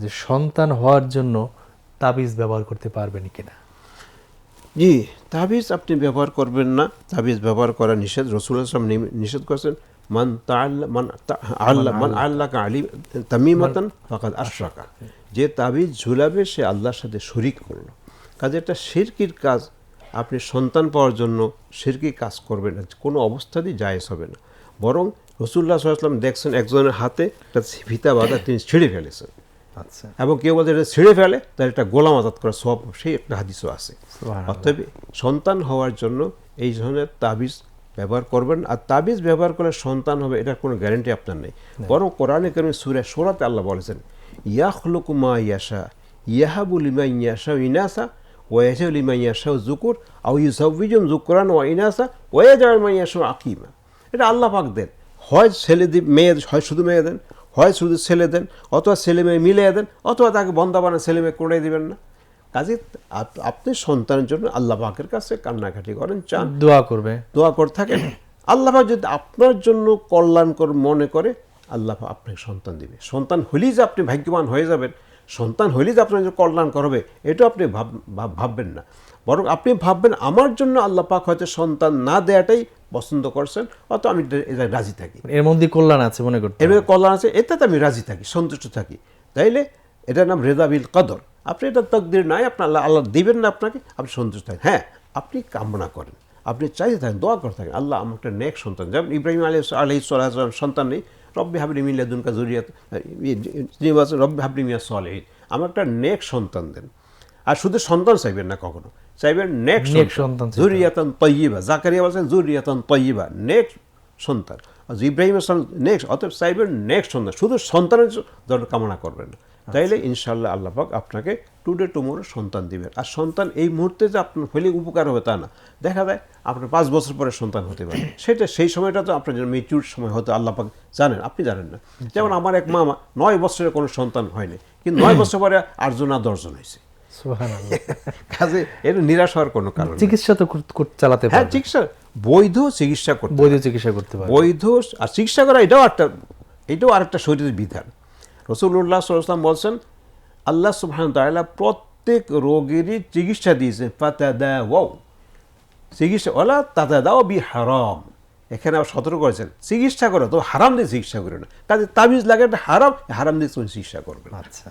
যে সন্তান হওয়ার জন্য তাবিজ ব্যবহার করতে পারবেন কিনা? জি তাবিজ আপনি ব্যবহার করবেন না। তাবিজ ব্যবহার করা নিষেধ। রসুল আসলাম নিষেধ করেছেন মান মান তা- আল্লাহ মান আল্লাহকে আলী তামিমাতান ফাকাদ আশরাকা। যে তাবিজ ঝুলাবে সে আল্লাহর সাথে শরিক করল। কাজে একটা শিরকির কাজ। আপনি সন্তান পাওয়ার জন্য শিরকি কাজ করবেন না। কোনো অবস্থাতেই জায়েজ হবে না। বরং রসুল্লাহ সাল্লাম দেখছেন একজনের হাতে একটা ফিতা বাঁধা তিনি ছিঁড়ে ফেলেছেন। আচ্ছা। এবং কেউ বলছে এটা ছিঁড়ে ফেলে তার একটা গোলাম আজাদ করা সব সেই একটা হাদিসও আছে। অতএব সন্তান হওয়ার জন্য এই ধরনের তাবিজ ব্যবহার করবেন আর তাবিজ ব্যবহার করলে সন্তান হবে এটার কোনো গ্যারেন্টি আপনার নেই। বরং কোরআনে কেরমে সুরে সোরাতে আল্লাহ বলেছেন ইয়াখলুকুমা ইয়াশা ইয়াহাবুল ইমা ইয়াশা ইনাসা ওয়াইসাউল ইমা ইয়াশা জুকুর আউ ইউসাউবিজুম জুকুরান ওয়া ইনাসা ওয়াইজাউল মা ইয়াশা আকিমা। এটা আল্লাহ পাক দেন। হয় ছেলে মেয়ে হয় শুধু মেয়ে দেন হয় শুধু ছেলে দেন অথবা ছেলে মেয়ে মিলিয়ে দেন অথবা তাকে বন্দাবানা ছেলে মেয়ে করে দেবেন না। কাজে আপনি সন্তানের জন্য আল্লাহ পাকের কাছে কান্নাকাটি করেন চান। দোয়া করবে। দোয়া করে থাকেন। আল্লাহ যদি আপনার জন্য কল্যাণকর মনে করে আল্লাহ আপনাকে সন্তান দিবে। সন্তান হলেই যে আপনি ভাগ্যবান হয়ে যাবেন সন্তান হলেই যে আপনার জন্য কল্যাণ করবে এটা আপনি ভাব ভাব- ভাববেন না। বরং আপনি ভাববেন আমার জন্য আল্লাহ পাক হয়তো সন্তান না দেয়াটাই পছন্দ করছেন অত আমি এটা- রাজি থাকি। এর মধ্যে কল্যাণ আছে মনে করতে এর মধ্যে কল্যাণ আছে এটাতে আমি রাজি থাকি সন্তুষ্ট থাকি। তাইলে এটার নাম রেদাবিল কদর। আপনি এটা তকদির নাই আপনার আল্লাহ আল্লাহ দিবেন না আপনাকে আপনি সন্তুষ্ট থাকেন। হ্যাঁ আপনি কামনা করেন আপনি চাইতে থাকেন দোয়া করে থাকেন আল্লাহ আমার একটা নেক সন্তান যেমন ইব্রাহিম আলী আলহি সাল্লাম সন্তান নেই রব্বি হাবলি মিল্লা দুনকা জুরিয়াত রব্বি হাবলি মিয়া সালেহিন আমার একটা নেক সন্তান দেন। আর শুধু সন্তান চাইবেন না কখনো। চাইবেন নেক নেক সন্তান। জুরিয়াতান তৈবা জাকারিয়া বলছেন জুরিয়াতান তৈবা নেক সন্তান। ইব্রাহিম আসলাম নেক্সট অতএব চাইবেন নেক্সট সন্তান। শুধু সন্তানের জন্য কামনা করবেন না। তাইলে ইনশাল্লাহ আল্লাহ পাক আপনাকে টুডে টুমোরো সন্তান দিবেন। আর সন্তান এই মুহূর্তে যে আপনার হলে উপকার হবে তা না। দেখা যায় আপনার পাঁচ বছর পরে সন্তান হতে পারে। সেটা সেই সময়টা তো আপনার জন্য মেচুর সময় হতে আল্লাহ পাক জানেন। আপনি জানেন না। যেমন আমার এক মামা নয় বছরে কোনো সন্তান হয়নি। কিন্তু নয় বছর পরে আটজন আর দশজন হয়েছে। কাজে এটা নিরাশ হওয়ার কোনো কারণ চিকিৎসা তো চালাতে হ্যাঁ চিকিৎসা বৈধ চিকিৎসা করতে বৈধ চিকিৎসা করতে পারবে। বৈধ আর চিকিৎসা করা এটাও একটা এটাও আরেকটা শরীরের বিধান। রসুল্লাহ সাল্লাম বলছেন আল্লাহ সুবহান তাআলা প্রত্যেক রোগেরই চিকিৎসা দিয়েছেন পাতা দা ওয়াও চিকিৎসা ওলা তাতা দাও বি হারাম এখানে আবার সতর্ক করেছেন চিকিৎসা করো তো হারাম দিয়ে চিকিৎসা করো না। কাজে তাবিজ লাগে একটা হারাম হারাম দিয়ে তুমি চিকিৎসা করবে আচ্ছা।